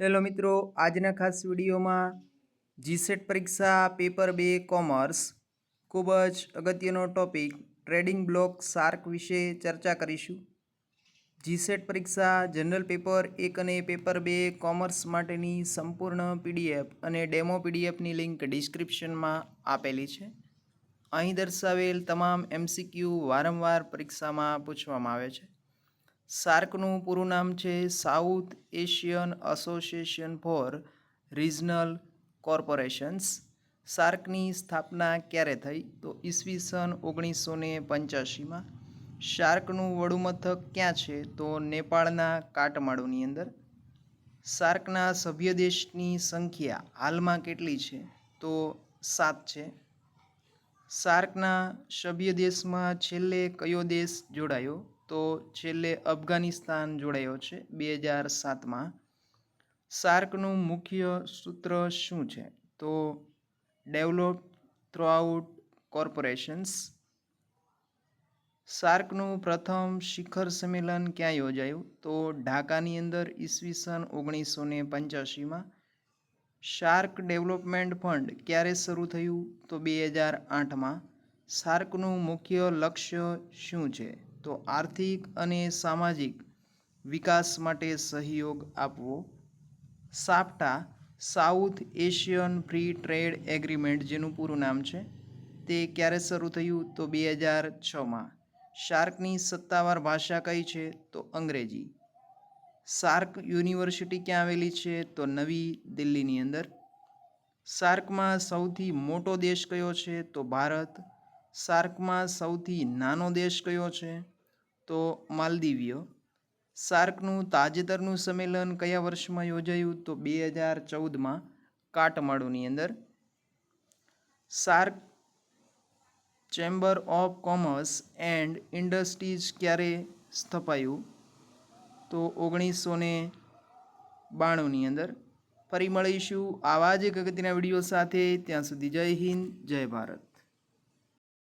Hello મિત્રો, આજના ખાસ વિડીયોમાં જીસેટ પરીક્ષા, પેપર બે, કોમર્સ ખૂબ જ અગત્યનો ટોપિક ટ્રેડિંગ બ્લોક શાર્ક વિશે ચર્ચા કરીશું. જીસેટ પરીક્ષા, જનરલ પેપર એક અને પેપર બે, કોમર્સ માટેની સંપૂર્ણ પીડીએફ અને ડેમો પીડીએફની લિંક ડિસ્ક્રિપ્શનમાં આપેલી છે. અહીં દર્શાવેલ તમામ એમસીક્યુ વારંવાર પરીક્ષામાં પૂછવામાં આવે છે. સાર્કનું પૂરું નામ છે South Asian association for regional corporations. સાર્કની સ્થાપના ક્યારે થઈ? તો ઈસવીસન ઓગણીસો ને પંચ્યાસીમાં શાર્કનું વડુમથક ક્યાં છે? તો નેપાળના કાટમાળુની અંદર. સાર્કના સભ્ય દેશની સંખ્યા હાલમાં કેટલી છે? તો સાત છે. સાર્કના સભ્ય દેશમાં છેલ્લે કયો દેશ જોડાયો? તો છેલ્લે અફઘાનિસ્તાન જોડાયો છે બે હજાર સાતમાં સાર્કનું મુખ્ય સૂત્ર શું છે? તો ડેવલપ થ્રુઆઉટ કોર્પોરેશન્સ. સાર્કનું પ્રથમ શિખર સંમેલન ક્યાં યોજાયું? તો ઢાકાની અંદર ઈસવીસન ઓગણીસો ને પંચ્યાસીમાં. શાર્ક ડેવલપમેન્ટ ફંડ ક્યારે શરૂ થયું? તો બે હજાર આઠમાં. શાર્કનું મુખ્ય લક્ષ્ય શું છે? તો આર્થિક અને સામાજિક વિકાસ માટે સહયોગ આપવો. SAPTA, South Asian free trade agreement જેનું પૂરું નામ છે, તે ક્યારે શરૂ થયું તો બે હજાર છમાં શાર્કની સત્તાવાર ભાષા કઈ છે તો અંગ્રેજી. સાર્ક યુનિવર્સિટી ક્યાં આવેલી છે તો નવી દિલ્હીની અંદર. સાર્કમાં સૌથી મોટો દેશ કયો છે તો ભારત. સાર્કમાં સૌથી નાનો દેશ કયો છે? તો માલદીવીય સાર્કનું તાજેતરનું સંમેલન કયા વર્ષમાં યોજાયું? તો બે હજાર ચૌદમાં કાટમાળુની અંદર. SAARC chamber of commerce and industries ક્યારે સ્થપાયું? તો ઓગણીસો ને બાણુંની અંદર. ફરી મળીશું આવા જ એક અગત્યના વીડિયો સાથે. ત્યાં સુધી જય હિન્દ, જય ભારત.